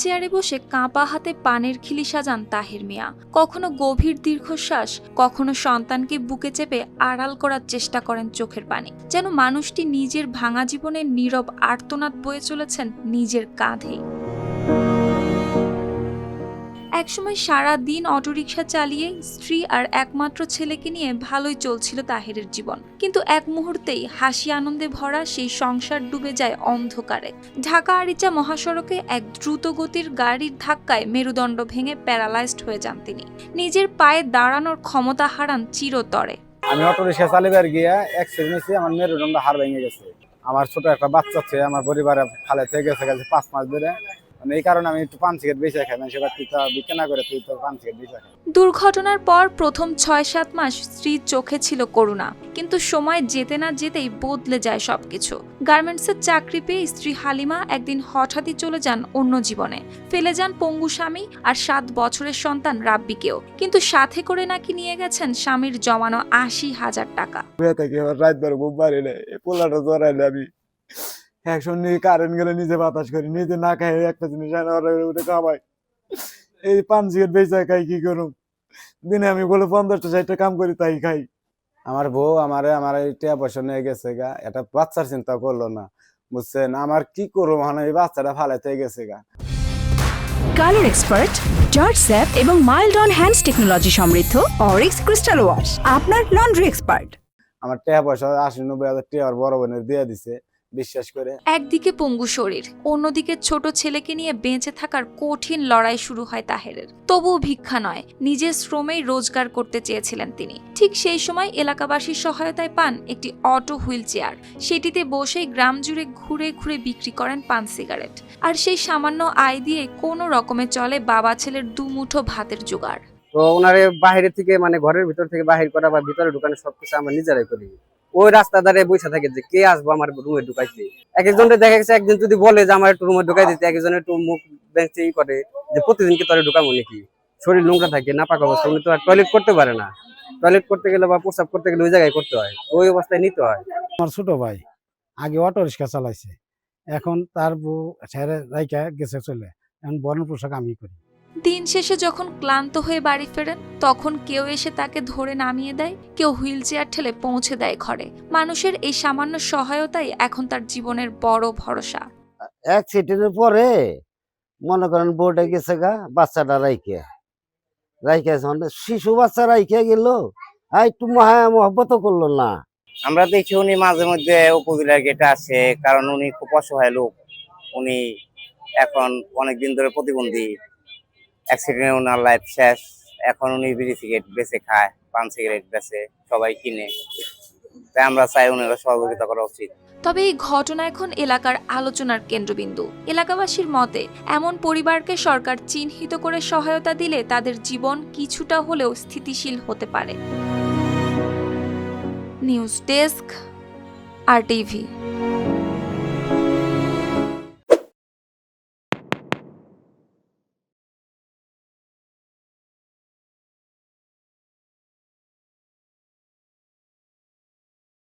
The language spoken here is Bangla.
চেয়ারে বসে কাঁপা হাতে পানের খিলি সাজান তাহের মিয়া। কখনো গভীর দীর্ঘশ্বাস, কখনো সন্তানকে বুকে চেপে আড়াল করার চেষ্টা করেন চোখের পানি। যেন মানুষটি নিজের ভাঙা জীবনের নীরব আর্তনাদ বয়ে চলেছেন নিজের কাঁধেই একসময় সারা দিন অটোরিকশা চালিয়ে স্ত্রী আর একমাত্র ছেলেকে নিয়ে ভালোই চলছিল তাহেরের জীবন। কিন্তু এক মুহূর্তেই হাসি আনন্দে ভরা সেই সংসার ডুবে যায় অন্ধকারে। ঢাকা আরিচা মহাসড়কে এক দ্রুত গতির গাড়ির ধাক্কায় মেরুদণ্ড ভেঙে প্যারালাইজড হয়ে যান তিনি। নিজের পায়ে দাঁড়ানোর ক্ষমতা হারান চিরতরে। আমি অটো রিক্সা চালিবার গিয়া অ্যাক্সিডেন্ট হয়েছি, আমার মেরুদণ্ড হাড় ভেঙে গেছে। আমার ছোট একটা বাচ্চা আছে, আমার পরিবারে ফালে থেকে গেছে গেছে পাঁচ মাস ধরে। এই কারণে আমি একটু পান সিগারেট বেশি খাই মানে সেটা তুই তো বিক্রি না করে তুই তো পান সিগারেট বেশি খাই। দুর্ঘটনার পর প্রথম ছয় সাত মাস স্ত্রীর চোখে ছিল করুণা কিন্তু সময় যেতে না যেতেই বদলে যায় সবকিছু। গার্মেন্টসের চাকরি পেয়ে স্ত্রী হালিমা একদিন হঠাৎই চলে যান অন্য জীবনে। ফেলে যান পঙ্গু স্বামী আর সাত বছরের সন্তান রাব্বিকেও কিন্তু সাথে করে নাকি নিয়ে গেছেন স্বামীর জমানো আশি হাজার টাকা। রাত ভর ঘুম পারি না পোলাটা জড়াইলে আমি একসঙ্গে কারেন্ট গেলে নিজে বাতাস করি নিজে না খাই একটা জিনিস উঠে খাওয়াই এই পান সিগারেট বেচা খাই কি করুম? দিনে আমি বলে পঞ্চাশটা ষাটটা কাম করি তাই খাই। আমার বউ আমারে আমার টিয়া পয়সা নিয়ে গেছে গা এটা বাচ্চার চিন্তা করল না বুঝছেন? আমার কি করব মানে এই বাচ্চাটা ফালাইতে গেছে গা। কালার এক্সপার্ট জর্জ স্যাপ এবং মাইল্ড অন হ্যান্ডস টেকনোলজি সমৃদ্ধ অরিক্স ক্রিস্টাল ওয়াশ আপনার লন্ড্রি এক্সপার্ট আমার টিয়া পয়সা আশি নব্বই হাজার টিয়া বড় বোনের দিয়ে দিছে। বিশ্বাস করে। একদিকে পঙ্গু শরীর অন্যদিকে ছোট ছেলেকে নিয়ে বেঁচে থাকার কঠিন লড়াই শুরু হয় তাহেরের। তবুও ভিক্ষা নয় নিজের শ্রমেই রোজগার করতে চেয়েছিলেন তিনি। ঠিক সেই সময় এলাকাবাসীর সহায়তায় পান একটি অটো হুইল চেয়ার সেটিতে বসেই গ্রাম জুড়ে ঘুরে ঘুরে বিক্রি করেন পান সিগারেট। আর সেই সামান্য আয় দিয়ে কোনো রকমে চলে বাবা ছেলের দুমুঠো ভাতের জোগাড়। তো ওনারে বাইরে থেকে মানে ঘরের ভিতর থেকে বাহির করা বা ভিতরে ঢুকানো সবকিছু আমরা নিজেরাই করি। ওই রাস্তা ধারে বসে থাকে যে, কে আসব আমার রুমে ঢুকাইতে? এক একজনকে দেখা গেছে একদিন যদি বলে যে, আমার একটু রুমে ঢুকাই দিতে এক একজন একটু মুখ বেঁচে ই করে যে প্রতিদিন কি তোরে ঢুকাবো নাকি? শরীর নোংরা থাকে না পাকা অবস্থা, উনি তো আর টয়লেট করতে পারে না। টয়লেট করতে গেলে বা প্রস্রাব করতে গেলে ওই জায়গায় করতে হয়, ওই অবস্থায় নিতে হয়। আমার ছোট ভাই আগে অটো রিক্সা চালাইছে, এখন তার বউ ছেড়ে রাইকা গেছে চলে, এখন বর্ণ পোশাক আমি করি। দিন শেষে যখন ক্লান্ত হয়ে বাড়ি ফেরেন তখন কেউ এসে তাকে ধরে নামিয়ে দেয় কেউ হুইল চেয়ার ঠেলে পৌঁছে দেয় ঘরে। মানুষের এই সামান্য সহায়তাই এখন তার জীবনের বড় ভরসা। অ্যাক্সিডেন্টের পরে মনে করেন বোর্ডে গেছে গা বাচ্চাটা রাইকে রাইকে শিশু বাচ্চা রাইকে গেল আর একটু মহা মহব্বত করল না। আমরা দেখি উনি মাঝে মধ্যে উপজেলার গেটে আসে কারণ উনি খুব অসহায় লোক। উনি এখন অনেকদিন ধরে প্রতিবন্ধী। অ্যাক্সিডেন্টে ওনার লাইফ শেষ। এখন উনি বিড়ি সিগারেট বেচে খায়, পান সিগারেট বেচে, সবাই কিনে। তাই আমরা চাই উনারা সহযোগিতা করা উচিত। তবে এই ঘটনা এখন এলাকার আলোচনার কেন্দ্রবিন্দু। এলাকাবাসীর মতে, এমন পরিবারকে সরকার চিহ্নিত করে সহায়তা দিলে তাদের জীবন কিছুটা হলেও স্থিতিশীল হতে পারে। News desk, R TV.